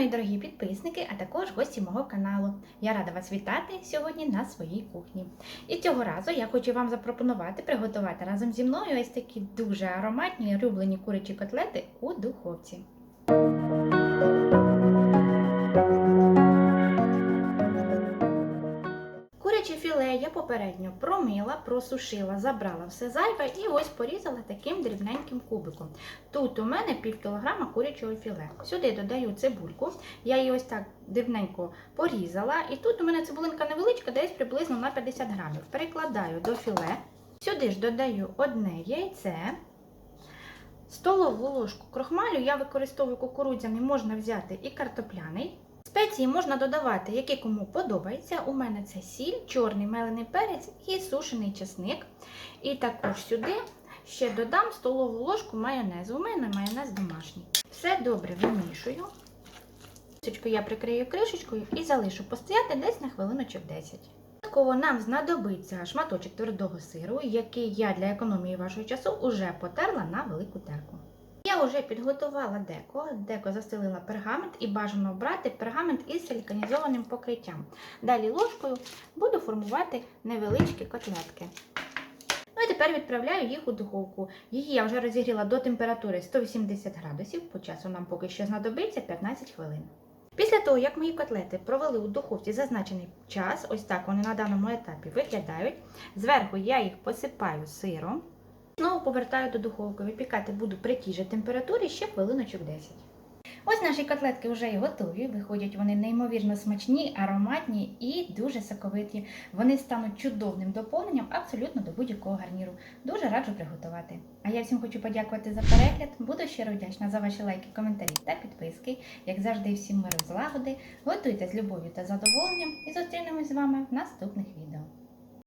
мої дорогі підписники, а також гості мого каналу. Я рада вас вітати сьогодні на своїй кухні. І цього разу я хочу вам запропонувати приготувати разом зі мною ось такі дуже ароматні улюблені курячі котлети у духовці. Куряче філе я попередньо промила, просушила, забрала все зайве і ось порізала таким дрібненьким кубиком. Тут у мене пів кілограма курячого філе. Сюди додаю цибульку. Я її ось так дрібненько порізала. І тут у мене цибулинка невеличка, десь приблизно на 50 грамів. Перекладаю до філе. Сюди ж додаю одне яйце. Столову ложку крохмалю я використовую кукурудзяний, можна взяти і картопляний. Спеції можна додавати, які кому подобається. У мене це сіль, чорний мелений перець і сушений чесник. І також сюди ще додам столову ложку майонезу. У мене майонез домашній. Все добре вимішую. Я прикрию кришечкою і залишу постояти десь на хвилиночок 10. Додатково нам знадобиться шматочок твердого сиру, який я для економії вашого часу вже потерла на велику терку. Я вже підготувала деко, деко застелила пергамент і бажано брати пергамент із силіконізованим покриттям. Далі ложкою буду формувати невеличкі котлетки. Ну і тепер відправляю їх у духовку. Її я вже розігріла до температури 180 градусів, по часу нам поки що знадобиться 15 хвилин. Після того, як мої котлети провели у духовці зазначений час, ось так вони на даному етапі виглядають. Зверху я їх посипаю сиром. Знову повертаю до духовки. Випікати буду при тій же температурі ще хвилиночок 10. Ось наші котлетки вже і готові. Виходять вони неймовірно смачні, ароматні і дуже соковиті. Вони стануть чудовним доповненням абсолютно до будь-якого гарніру. Дуже раджу приготувати. А я всім хочу подякувати за перегляд. Буду щиро вдячна за ваші лайки, коментарі та підписки. Як завжди, всім миру злагоди. Готуйте з любов'ю та задоволенням і зустрінемось з вами в наступних відео.